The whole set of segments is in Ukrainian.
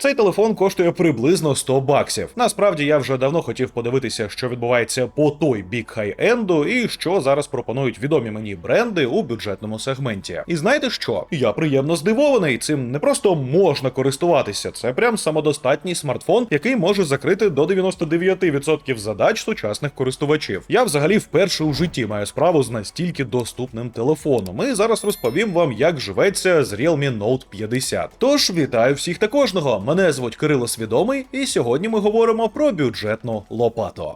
Цей телефон коштує приблизно 100 баксів. Насправді я вже давно хотів подивитися, що відбувається по той бік хай-енду і що зараз пропонують відомі мені бренди у бюджетному сегменті. І знаєте що? Я приємно здивований. Цим не просто можна користуватися, це прям самодостатній смартфон, який може закрити до 99% задач сучасних користувачів. Я взагалі вперше у житті маю справу з настільки доступним телефоном. І зараз розповім вам, як живеться з Realme Note 50. Тож вітаю всіх та кожного. Мене звуть Кирило Свідомий, і сьогодні ми говоримо про бюджетну лопату.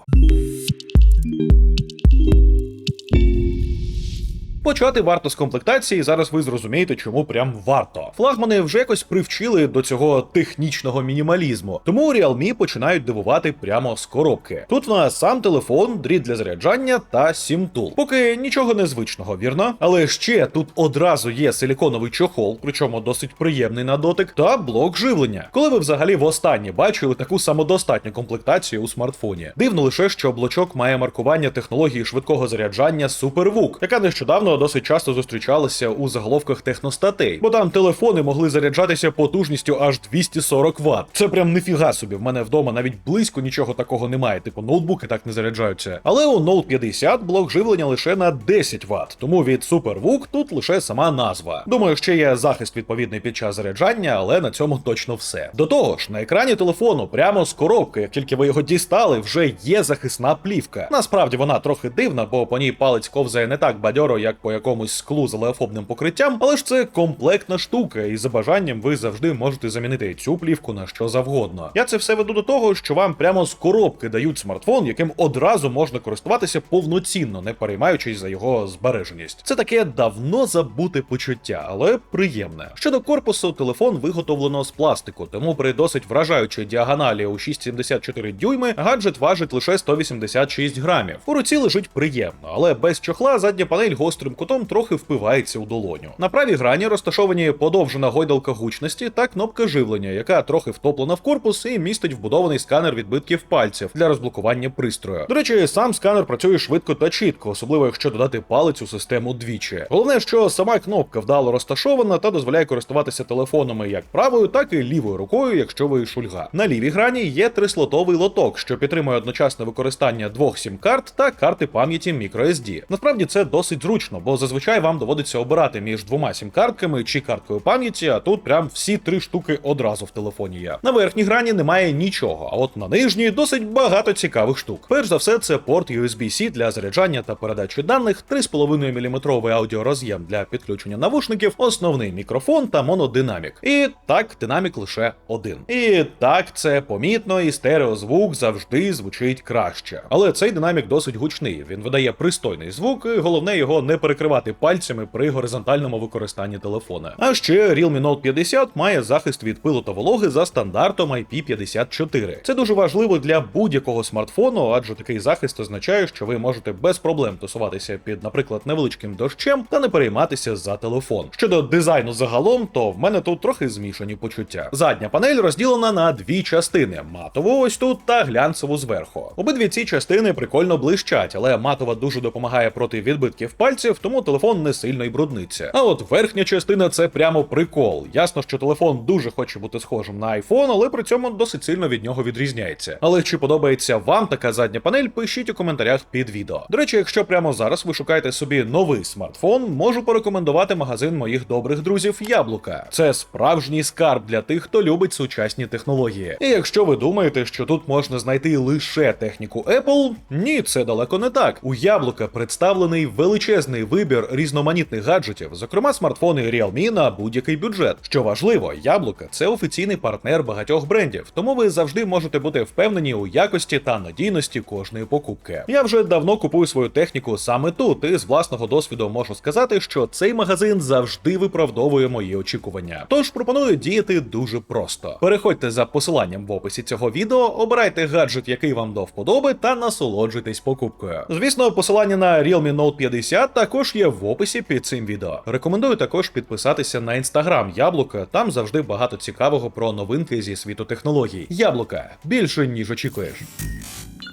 Почати варто з комплектації. Зараз ви зрозумієте, чому прям варто. Флагмани вже якось привчили до цього технічного мінімалізму, тому Realme починають дивувати прямо з коробки. Тут в нас сам телефон, дріт для заряджання та сім-тул. Поки нічого незвичного, вірно? Але ще тут одразу є силіконовий чохол, причому досить приємний на дотик, та блок живлення. Коли ви взагалі востаннє бачили таку самодостатню комплектацію у смартфоні? Дивно лише, що блочок має маркування технології швидкого заряджання SuperVOOC, яка нещодавно досить часто зустрічалася у заголовках техностатей, бо там телефони могли заряджатися потужністю аж 240 Вт. Це прям ніфіга собі. В мене вдома навіть близько нічого такого немає, типу ноутбуки так не заряджаються. Але у Note 50 блок живлення лише на 10 Вт, тому від SuperVOOC тут лише сама назва. Думаю, ще є захист відповідний під час заряджання, але на цьому точно все. До того ж, на екрані телефону, прямо з коробки, як тільки ви його дістали, вже є захисна плівка. Насправді вона трохи дивна, бо по ній палець ковзає не так бадьоро, як по якомусь склу з леофобним покриттям, але ж це комплектна штука, і за бажанням ви завжди можете замінити цю плівку на що завгодно. Я це все веду до того, що вам прямо з коробки дають смартфон, яким одразу можна користуватися повноцінно, не переймаючись за його збереженість. Це таке давно забуте почуття, але приємне. Щодо корпусу, телефон виготовлено з пластику, тому при досить вражаючій діагоналі у 6,74 дюйми гаджет важить лише 186 грамів. У руці лежить приємно, але без чохла задня панель гострим кутом трохи впивається у долоню. На правій грані розташовані подовжена гойдалка гучності та кнопка живлення, яка трохи втоплена в корпус і містить вбудований сканер відбитків пальців для розблокування пристрою. До речі, сам сканер працює швидко та чітко, особливо якщо додати палець у систему двічі. Головне, що сама кнопка вдало розташована та дозволяє користуватися телефонами як правою, так і лівою рукою, якщо ви шульга. На лівій грані є трислотовий лоток, що підтримує одночасне використання двох сім-карт та карти пам'яті microSD. Насправді це досить зручно, бо зазвичай вам доводиться обирати між двома сім-картками чи карткою пам'яті, а тут прям всі три штуки одразу в телефоні є. На верхній грані немає нічого, а от на нижній досить багато цікавих штук. Перш за все, це порт USB-C для заряджання та передачі даних, 3,5 мм аудіороз'єм для підключення навушників, основний мікрофон та монодинамік. І так, динамік лише один. І так, це помітно, і стереозвук завжди звучить краще. Але цей динамік досить гучний. Він видає пристойний звук, і головне його не перекривати пальцями при горизонтальному використанні телефона. А ще Realme Note 50 має захист від пилу та вологи за стандартом IP54. Це дуже важливо для будь-якого смартфону, адже такий захист означає, що ви можете без проблем тусуватися під, наприклад, невеличким дощем та не перейматися за телефон. Щодо дизайну загалом, то в мене тут трохи змішані почуття. Задня панель розділена на дві частини: матову ось тут та глянцеву зверху. Обидві ці частини прикольно блищать, але матова дуже допомагає проти відбитків пальців, тому телефон не сильно й брудниться. А от верхня частина це прямо прикол. Ясно, що телефон дуже хоче бути схожим на iPhone, але при цьому досить сильно від нього відрізняється. Але чи подобається вам така задня панель, пишіть у коментарях під відео. До речі, якщо прямо зараз ви шукаєте собі новий смартфон, можу порекомендувати магазин моїх добрих друзів Яблука. Це справжній скарб для тих, хто любить сучасні технології. І якщо ви думаєте, що тут можна знайти лише техніку Apple, ні, це далеко не так. У Яблука представлений величезний вибір різноманітних гаджетів, зокрема смартфони Realme на будь-який бюджет. Що важливо, Яблука це офіційний партнер багатьох брендів, тому ви завжди можете бути впевнені у якості та надійності кожної покупки. Я вже давно купую свою техніку саме тут, і з власного досвіду можу сказати, що цей магазин завжди виправдовує мої очікування. Тож пропоную діяти дуже просто. Переходьте за посиланням в описі цього відео, обирайте гаджет, який вам до вподоби, та насолоджуйтесь покупкою. Звісно, посилання на Realme Note 50 також є в описі під цим відео. Рекомендую також підписатися на інстаграм Яблука. Там завжди багато цікавого про новинки зі світу технологій. Яблука більше ніж очікуєш.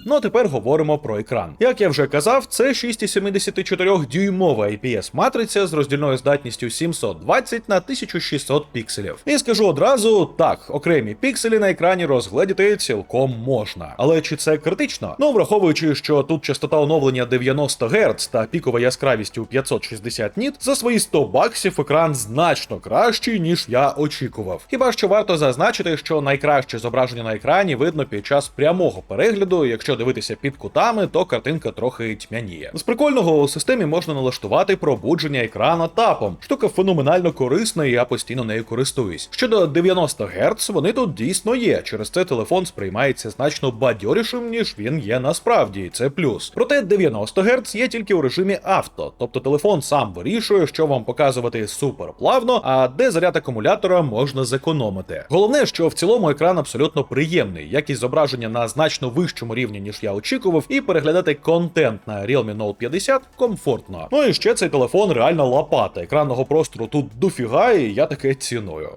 Ну а тепер говоримо про екран. Як я вже казав, це 6,74 дюймова IPS матриця з роздільною здатністю 720 на 1600 пікселів. І скажу одразу, так, окремі пікселі на екрані розгледіти цілком можна. Але чи це критично? Ну, враховуючи, що тут частота оновлення 90 Гц та пікова яскравість у 560 ніт, за свої 100 баксів екран значно кращий, ніж я очікував. Хіба що варто зазначити, що найкраще зображення на екрані видно під час прямого перегляду. Якщо дивитися під кутами, то картинка трохи тьмяніє. З прикольного у системі можна налаштувати пробудження екрана тапом. Штука феноменально корисна, і я постійно нею користуюсь. Щодо 90 Гц, вони тут дійсно є. Через це телефон сприймається значно бадьорішим, ніж він є насправді, це плюс. Проте 90 Гц є тільки у режимі авто, тобто телефон сам вирішує, що вам показувати супер плавно, а де заряд акумулятора можна зекономити. Головне, що в цілому екран абсолютно приємний, якість зображення на значно вищому рівні, ніж я очікував, і переглядати контент на Realme Note 50 комфортно. Ну і ще цей телефон реально лопата. Екранного простору тут дофіга, і я таке ціную.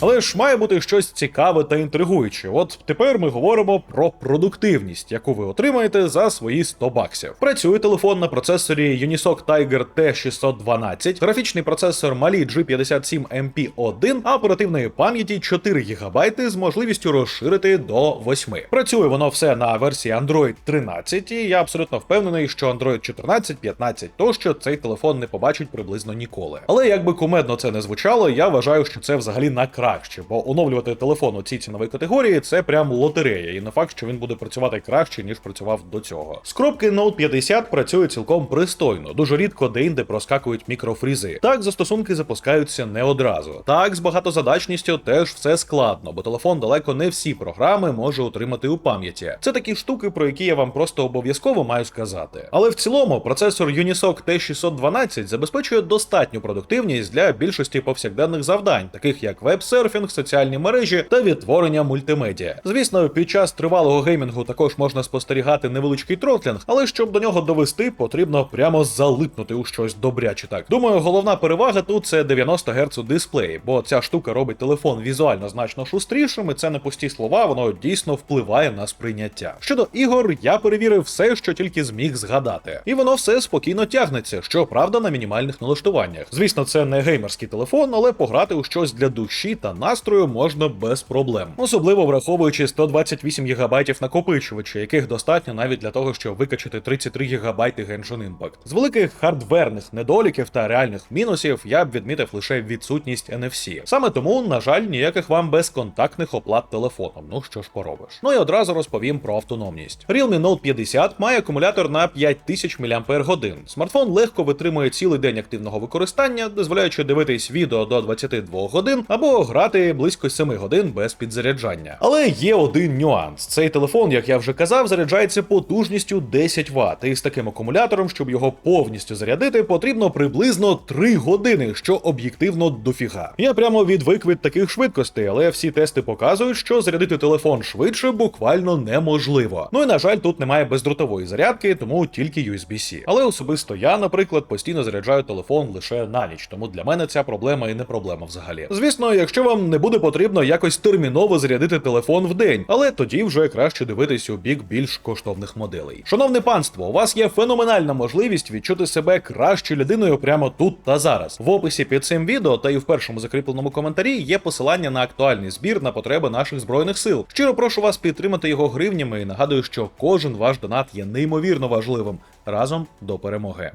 Але ж має бути щось цікаве та інтригуюче. От тепер ми говоримо про продуктивність, яку ви отримаєте за свої 100 баксів. Працює телефон на процесорі Unisoc Tiger T612, графічний процесор Mali G57 MP1, а оперативної пам'яті 4 ГБ з можливістю розширити до 8. Працює воно все на версії Android 13, і я абсолютно впевнений, що Android 14, 15 тощо цей телефон не побачить приблизно ніколи. Але як би кумедно це не звучало, я вважаю, що це взагалі на краще, бо оновлювати телефон у цій ціновій категорії це прям лотерея, і не факт, що він буде працювати краще, ніж працював до цього. З коробки Note 50 працює цілком пристойно, дуже рідко де-інде проскакують мікрофрізи. Так, застосунки запускаються не одразу. Так, з багатозадачністю теж все складно, бо телефон далеко не всі програми може утримати у пам'яті. Це такі штуки, про які я вам просто обов'язково маю сказати. Але в цілому процесор Unisoc T612 забезпечує достатню продуктивність для більшості повсякденних завдань, таких як веб-серфінг, соціальні мережі та відтворення мультимедіа. Звісно, під час тривалого геймінгу також можна спостерігати невеличкий тротлінг, але щоб до нього довести, потрібно прямо залипнути у щось добряче. Так думаю, головна перевага тут це 90 Гц дисплей, бо ця штука робить телефон візуально значно шустрішим, і це не пусті слова, воно дійсно впливає на сприйняття. Щодо ігор, я перевірив все, що тільки зміг згадати, і воно все спокійно тягнеться, що правда на мінімальних налаштуваннях. Звісно, це не геймерський телефон, але пограти у щось для душі та настрою можна без проблем, особливо враховуючи 128 ГБ накопичувача, яких достатньо навіть для того, щоб викачати 33 ГБ Genshin Impact. З великих хардверних недоліків та реальних мінусів я б відмітив лише відсутність NFC. Саме тому, на жаль, ніяких вам безконтактних оплат телефоном. Ну що ж поробиш. Ну і одразу розповім про автономність. Realme Note 50 має акумулятор на 5000 мАч. Смартфон легко витримує цілий день активного використання, дозволяючи дивитись відео до 22 годин або грати близько 7 годин без підзаряджання. Але є один нюанс: цей телефон, як я вже казав, заряджається потужністю 10 Вт, і з таким акумулятором, щоб його повністю зарядити, потрібно приблизно 3 години, що об'єктивно дофіга. Я прямо відвик від таких швидкостей, але всі тести показують, що зарядити телефон швидше буквально неможливо. Ну і на жаль, тут немає бездротової зарядки, тому тільки USB-C. Але особисто я, наприклад, постійно заряджаю телефон лише на ніч, тому для мене ця проблема і не проблема взагалі. Звісно, якщо вам не буде потрібно якось терміново зарядити телефон в день, але тоді вже краще дивитись у бік більш коштовних моделей. Шановне панство, у вас є феноменальна можливість відчути себе краще людиною прямо тут та зараз. В описі під цим відео та і в першому закріпленому коментарі є посилання на актуальний збір на потреби наших збройних сил. Щиро прошу вас підтримати його гривнями і нагадую, що кожен ваш донат є неймовірно важливим разом до перемоги.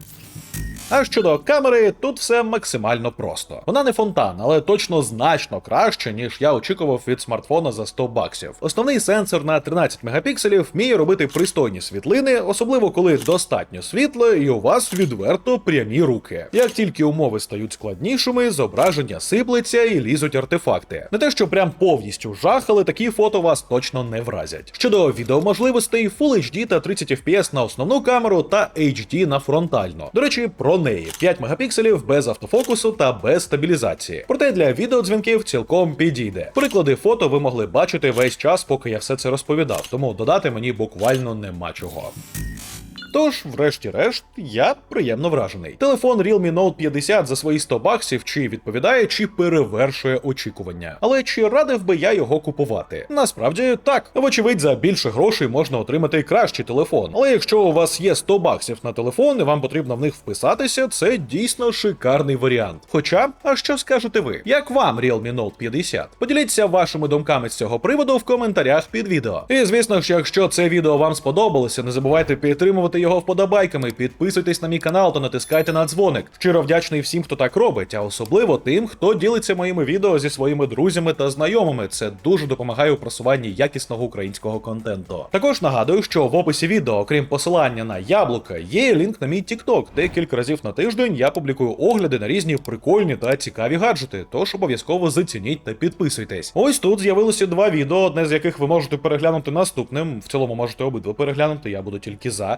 А щодо камери, тут все максимально просто. Вона не фонтан, але точно значно краще, ніж я очікував від смартфона за 100 баксів. Основний сенсор на 13 мегапікселів вміє робити пристойні світлини, особливо коли достатньо світла і у вас відверто прямі руки. Як тільки умови стають складнішими, зображення сиплеться і лізуть артефакти. Не те, що прям повністю жах, але такі фото вас точно не вразять. Щодо відеоможливостей, Full HD та 30 FPS на основну камеру та HD на фронтальну. До речі, про неї 5 мегапікселів без автофокусу та без стабілізації. Проте для відеодзвінків цілком підійде. Приклади фото ви могли бачити весь час, поки я все це розповідав, тому додати мені буквально нема чого. Тож, врешті-решт, я приємно вражений. Телефон Realme Note 50 за свої 100 баксів чи відповідає, чи перевершує очікування. Але чи радив би я його купувати? Насправді так. Вочевидь, за більше грошей можна отримати кращий телефон. Але якщо у вас є 100 баксів на телефон і вам потрібно в них вписатися, це дійсно шикарний варіант. Хоча, а що скажете ви? Як вам Realme Note 50? Поділіться вашими думками з цього приводу в коментарях під відео. І звісно ж, якщо це відео вам сподобалося, не забувайте підтримувати його вподобайками, підписуйтесь на мій канал та натискайте на дзвоник. Щиро вдячний всім, хто так робить, а особливо тим, хто ділиться моїми відео зі своїми друзями та знайомими. Це дуже допомагає у просуванні якісного українського контенту. Також нагадую, що в описі відео, окрім посилання на яблука, є лінк на мій TikTok, де кілька разів на тиждень я публікую огляди на різні прикольні та цікаві гаджети. Тож обов'язково зацініть та підписуйтесь. Ось тут з'явилося два відео, одне з яких ви можете переглянути наступним. В цілому можете обидва переглянути, я буду тільки за.